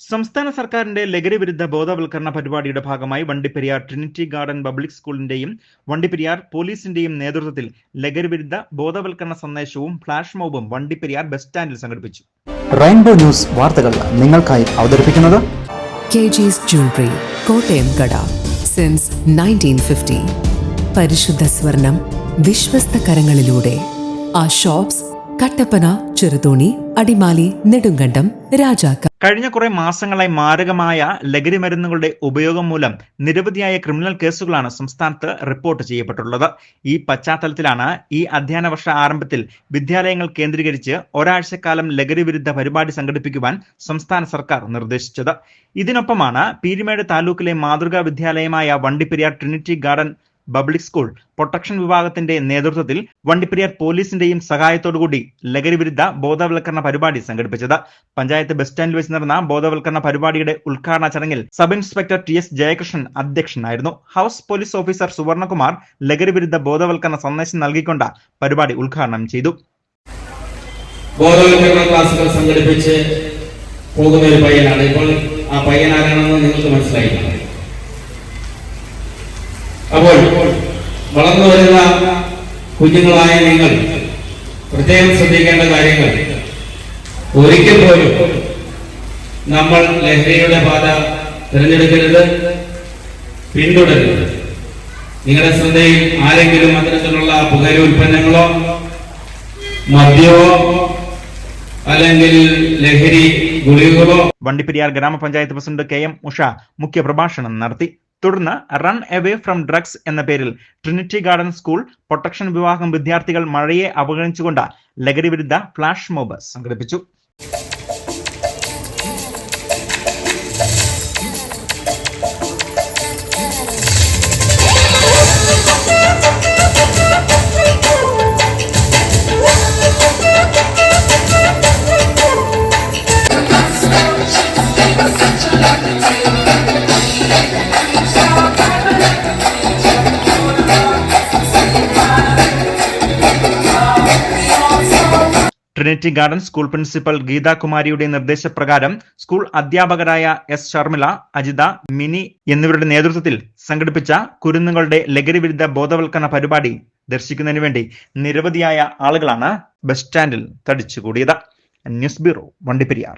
സംസ്ഥാന സർക്കാരിന്റെ ലഹരി വിരുദ്ധ ബോധവൽക്കരണ പരിപാടിയുടെ ഭാഗമായി വണ്ടിപ്പെരിയാർ ട്രിനിറ്റി ഗാർഡൻ പബ്ലിക് സ്കൂളിന്റെയും വണ്ടിപ്പെരിയാർ പോലീസിന്റെയും നേതൃത്വത്തിൽ ലഹരി വിരുദ്ധ ബോധവൽക്കരണ സന്ദേശവും ഫ്ലാഷ് മോബും വണ്ടിപ്പെരിയാർ ബസ് സ്റ്റാൻഡിൽ സംഘടിപ്പിച്ചു. റെയിൻബോ ന്യൂസ് വാർത്തകൾ നിങ്ങൾക്കായി അവതരിപ്പിക്കുന്നത് കെ ജിസ് ജ്വല്ലറി കോട്ടയം കട സിൻസ് നയന്റീൻ ഫിഫ്റ്റി പരിശുദ്ധ സ്വർണം വിശ്വസ്ത കരങ്ങളിലൂടെ. ആ ഷോപ്സ് കട്ടപ്പന ചെറുതോണി അടിമാലി നെടുങ്കണ്ടം രാജാക്ക. കഴിഞ്ഞ കുറെ മാസങ്ങളായി മാരകമായ ലഹരി മരുന്നുകളുടെ ഉപയോഗം മൂലം നിരവധിയായ ക്രിമിനൽ കേസുകളാണ് സംസ്ഥാനത്ത് റിപ്പോർട്ട് ചെയ്യപ്പെട്ടുള്ളത്. ഈ പശ്ചാത്തലത്തിലാണ് ഈ അധ്യയന വർഷ ആരംഭത്തിൽ വിദ്യാലയങ്ങൾ കേന്ദ്രീകരിച്ച് ഒരാഴ്ചക്കാലം ലഹരി വിരുദ്ധ പരിപാടി സംഘടിപ്പിക്കുവാൻ സംസ്ഥാന സർക്കാർ നിർദ്ദേശിച്ചത്. ഇതിനൊപ്പമാണ് പീരുമേട് താലൂക്കിലെ മാതൃകാ വിദ്യാലയമായ Vandiperiyar trinity garden public school protection വിഭാഗത്തിന്റെ നേതൃത്വത്തിൽ വണ്ടിപ്പെരിയാർ പോലീസിന്റെയും സഹായത്തോടുകൂടി ലഹരി വിരുദ്ധ ബോധവൽക്കരണ പരിപാടി സംഘടിപ്പിച്ചത്. പഞ്ചായത്ത് ബസ് സ്റ്റാൻഡിൽ വെച്ച് നടന്ന ബോധവൽക്കരണ പരിപാടിയുടെ ഉദ്ഘാടന ചടങ്ങിൽ sub inspector T S Jayakrishnan അധ്യക്ഷനായിരുന്നു. ഹൗസ് പോലീസ് ഓഫീസർ സുവർണകുമാർ ലഹരി വിരുദ്ധ ബോധവൽക്കരണ സന്ദേശം നൽകിക്കൊണ്ട് പരിപാടി ഉദ്ഘാടനം ചെയ്തു. ക്ലാസുകൾ സംഘടിപ്പിച്ച് പോകുന്ന ഒരു പയ്യനാണ്. ഇപ്പോൾ ആ പയ്യൻ നിങ്ങൾക്ക് മനസ്സിലായില്ല വളർന്നു വരുന്ന കുഞ്ഞുങ്ങളായ നിങ്ങൾ പ്രത്യേകം ശ്രദ്ധിക്കേണ്ട കാര്യങ്ങൾ. ഒരിക്കൽ പോലും നമ്മൾ ലഹരിയുടെ പാത തിരഞ്ഞെടുക്കരുത് പിന്തുടരുത്. നിങ്ങളുടെ ശ്രദ്ധയിൽ ആരെങ്കിലും അത്തരത്തിലുള്ള പുകര ഉൽപ്പന്നങ്ങളോ മദ്യമോ അല്ലെങ്കിൽ ലഹരി ഗുളികകളോ വണ്ടിപ്പെരിയാർ ഗ്രാമപഞ്ചായത്ത് പ്രസിഡന്റ് കെ എം ഉഷ മുഖ്യ പ്രഭാഷണം നടത്തി. തുടർന്ന് റൺ എവേ ഫ്രം ഡ്രഗ്സ് എന്ന പേരിൽ ട്രിനിറ്റി ഗാർഡൻ സ്കൂൾ പ്രൊട്ടക്ഷൻ വിഭാഗം വിദ്യാർത്ഥികൾ മഴയെ അവഗണിച്ചുകൊണ്ട് ലഹരി വിരുദ്ധ ഫ്ലാഷ് മോബ് സംഘടിപ്പിച്ചു. ട്രിനിറ്റി ഗാർഡൻ സ്കൂൾ പ്രിൻസിപ്പൽ ഗീതാകുമാരിയുടെ നിർദ്ദേശപ്രകാരം സ്കൂൾ അധ്യാപകരായ എസ് ഷർമിള അജിത മിനി എന്നിവരുടെ നേതൃത്വത്തിൽ സംഘടിപ്പിച്ച കുരുന്നുകളുടെ ലഹരി വിരുദ്ധ ബോധവൽക്കരണ പരിപാടി ദർശിക്കുന്നതിന് വേണ്ടി നിരവധിയായ ആളുകളാണ് ബസ് സ്റ്റാൻഡിൽ തടിച്ചുകൂടിയത്. News bureau Vandiperiyar.